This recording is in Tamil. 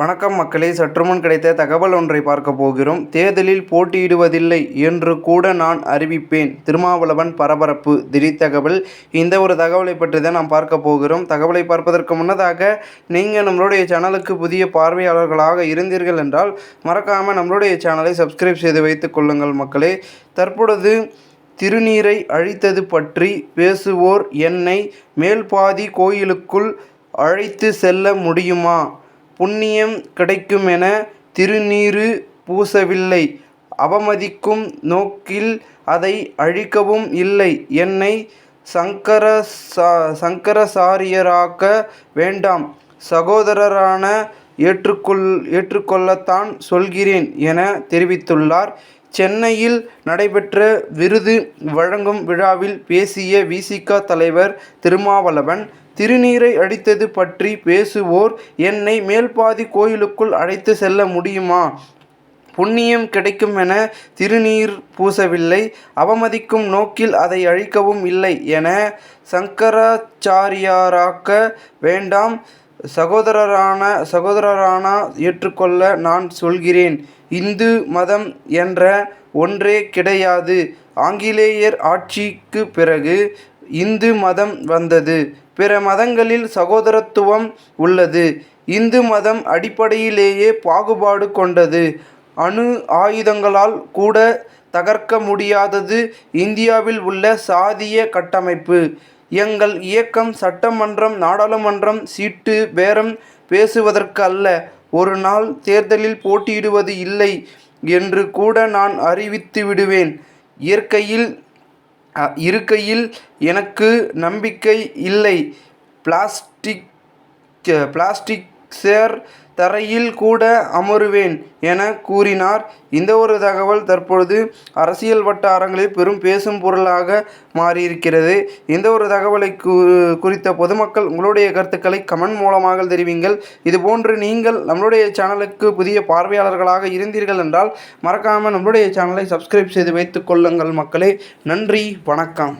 வணக்கம் மக்களே சற்றுமுன் கிடைத்த தகவல் ஒன்றை பார்க்க போகிறோம். தேர்தலில் போட்டியிடுவதில்லை என்று கூட நான் அறிவிப்பேன். திருமாவளவன் பரபரப்பு திடீர் தகவல். இந்த ஒரு தகவலை பற்றி தான் நாம் பார்க்க போகிறோம். தகவலை பார்ப்பதற்கு முன்னதாக நீங்கள் நம்மளுடைய சேனலுக்கு புதிய பார்வையாளர்களாக இருந்தீர்கள் என்றால் மறக்காமல் நம்மளுடைய சேனலை சப்ஸ்கிரைப் செய்து வைத்துக் கொள்ளுங்கள் மக்களே. தற்பொழுது திருநீரை அழித்தது பற்றி பேசுவோர் என்னை மேல்பாதி கோயிலுக்குள் அழைத்து செல்ல முடியுமா? புண்ணியம் கிடைக்குமென திருநீறு பூசவில்லை. அவமதிக்கும் நோக்கில் அதை அழிக்கவும் இல்லை. என்னை சங்கரசா சங்கரசாரியராக்க வேண்டாம். சகோதரரான ஏற்றுக்கொள் ஏற்றுக்கொள்ளத்தான் சொல்கிறேன் என தெரிவித்துள்ளார். சென்னையில் நடைபெற்ற விருது வழங்கும் விழாவில் பேசிய விசிக தலைவர் திருமாவளவன் திருநீரை அடித்தது பற்றி பேசுவோர் என்னை மேல்பாதி கோயிலுக்குள் அழைத்து செல்ல முடியுமா? புண்ணியம் கிடைக்கும் என திருநீர் பூசவில்லை அவமதிக்கும் நோக்கில் அதை அழிக்கவும் இல்லை என சங்கராச்சாரியாராக்க வேண்டாம். சகோதரரான சகோதரரான ஏற்றுக்கொள்ள நான் சொல்கிறேன். இந்து மதம் என்ற ஒன்றே கிடையாது. ஆங்கிலேயர் ஆட்சிக்கு பிறகு இந்து மதம் வந்தது. பிற மதங்களில் சகோதரத்துவம் உள்ளது. இந்து மதம் அடிப்படையிலேயே பாகுபாடு கொண்டது. அணு ஆயுதங்களால் கூட தகர்க்க முடியாதது இந்தியாவில் உள்ள சாதிய கட்டமைப்பு. எங்கள் இயக்கம் சட்டமன்றம் நாடாளுமன்றம் சீட்டு பேரம் பேசுவதற்கு அல்ல ஒரு நாள் தேர்தலில் போட்டியிடுவது இல்லை என்று கூட நான் அறிவித்து விடுவேன். இயற்கையில் இருக்கையில் எனக்கு நம்பிக்கை இல்லை. பிளாஸ்டிக் பிளாஸ்டிக் சேர் தரையில் கூட அமருவேன் என கூறினார். இந்த ஒரு தகவல் தற்பொழுது அரசியல் வட்டாரங்களில் பெரும் பேசும் பொருளாக மாறியிருக்கிறது. இந்த ஒரு தகவலை குறித்த பொதுமக்கள் உங்களுடைய கருத்துக்களை கமெண்ட் மூலமாக தெரிவிங்கள். இதுபோன்று நீங்கள் நம்மளுடைய சேனலுக்கு புதிய பார்வையாளர்களாக இருந்தீர்கள் என்றால் மறக்காமல் நம்மளுடைய சேனலை சப்ஸ்கிரைப் செய்து வைத்துக் கொள்ளுங்கள் மக்களே. நன்றி வணக்கம்.